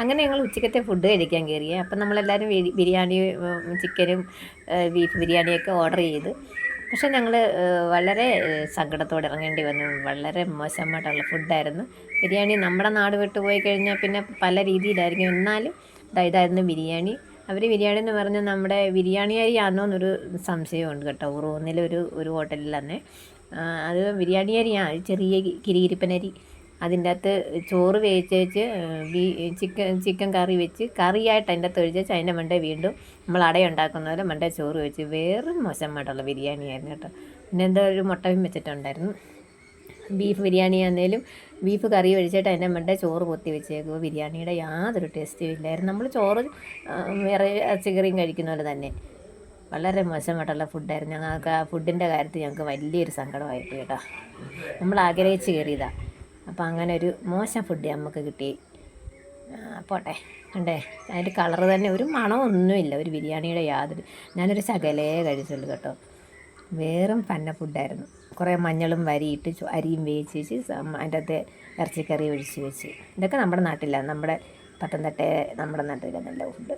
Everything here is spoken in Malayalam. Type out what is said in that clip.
അങ്ങനെ ഞങ്ങൾ ഉച്ചക്കത്തെ ഫുഡ് കഴിക്കാൻ കയറിയേ. അപ്പം നമ്മളെല്ലാവരും ബിരിയാണി ചിക്കനും ബീഫ് ബിരിയാണിയൊക്കെ ഓർഡർ ചെയ്ത്. പക്ഷെ ഞങ്ങൾ വളരെ സങ്കടത്തോടെ ഇറങ്ങേണ്ടി വന്നു. വളരെ മോശമായിട്ടുള്ള ഫുഡായിരുന്നു ബിരിയാണി നമ്മുടെ നാട് വിട്ടു പോയി കഴിഞ്ഞാൽ പിന്നെ പല രീതിയിലായിരിക്കും. എന്നാലും ഇതായിരുന്നു ബിരിയാണി. അവർ ബിരിയാണി എന്ന് പറഞ്ഞാൽ നമ്മുടെ ബിരിയാണി അരിയാണോ എന്നൊരു സംശയമുണ്ട് കേട്ടോ. റൂമിലൊരു ഒരു ഹോട്ടലിൽ തന്നെ. അത് ബിരിയാണി അരിയാണ് ചെറിയ കിരികിരിപ്പനരി. അതിന്റെ അകത്ത് ചോറ് വേവിച്ച് വെച്ച് ബീ ചിക്കൻ ചിക്കൻ കറി വെച്ച് കറിയായിട്ട് അതിന്റെ അകത്ത് ഒഴിച്ച് അതിന്റെ മണ്ടേ വീണ്ടും നമ്മൾ അടയുണ്ടാക്കുന്ന പോലെ മണ്ടേ ചോറ് വെച്ച് വേറെ മോശമായിട്ടുള്ള ബിരിയാണി ആയിരുന്നു കേട്ടോ. പിന്നെ എന്തോ ഒരു മുട്ടയും വെച്ചിട്ടുണ്ടായിരുന്നു. ബീഫ് ബിരിയാണി ആണെങ്കിലും ബീഫ് കറി ഒഴിച്ചിട്ട് അതിന്റെ മണ്ടേ ചോറ് പൊത്തി വെച്ചേക്കുക ബിരിയാണിയുടെ യാതൊരു ടേസ്റ്റും ഇല്ലായിരുന്നു. നമ്മൾ ചോറ് വേറെ ഇറച്ചിക്കറിയും കഴിക്കുന്ന പോലെ തന്നെ. വളരെ മോശമായിട്ടുള്ള ഫുഡായിരുന്നു ഞങ്ങൾക്ക് ആ ഫുഡിന്റെ കാര്യത്തിൽ ഞങ്ങൾക്ക് വലിയൊരു സങ്കടമായിട്ട് കേട്ടോ. നമ്മൾ ആഗ്രഹിച്ച് കയറിയതാണ് അപ്പോൾ അങ്ങനെ ഒരു മോശം ഫുഡ് നമുക്ക് കിട്ടി. പോട്ടെ. കണ്ടേ? അതിന്റെ കളർ തന്നെ ഒരു മണമൊന്നുമില്ല. ഒരു ബിരിയാണിയുടെ യാതൊരു ഞാനൊരു ശകലേ കഴിച്ചുള്ളൂ കേട്ടോ. വേറും പന്ന ഫുഡായിരുന്നു കുറേ മഞ്ഞളും വരിയിട്ട് അരിയും വേവിച്ച് വെച്ച് അതിന്റെ അകത്ത് ഇറച്ചിക്കറി ഒഴിച്ച് വെച്ച്. ഇതൊക്കെ നമ്മുടെ നാട്ടിലാണ്. നമ്മുടെ പത്തനംതിട്ട നമ്മുടെ നാട്ടിലെ നല്ല ഫുഡ്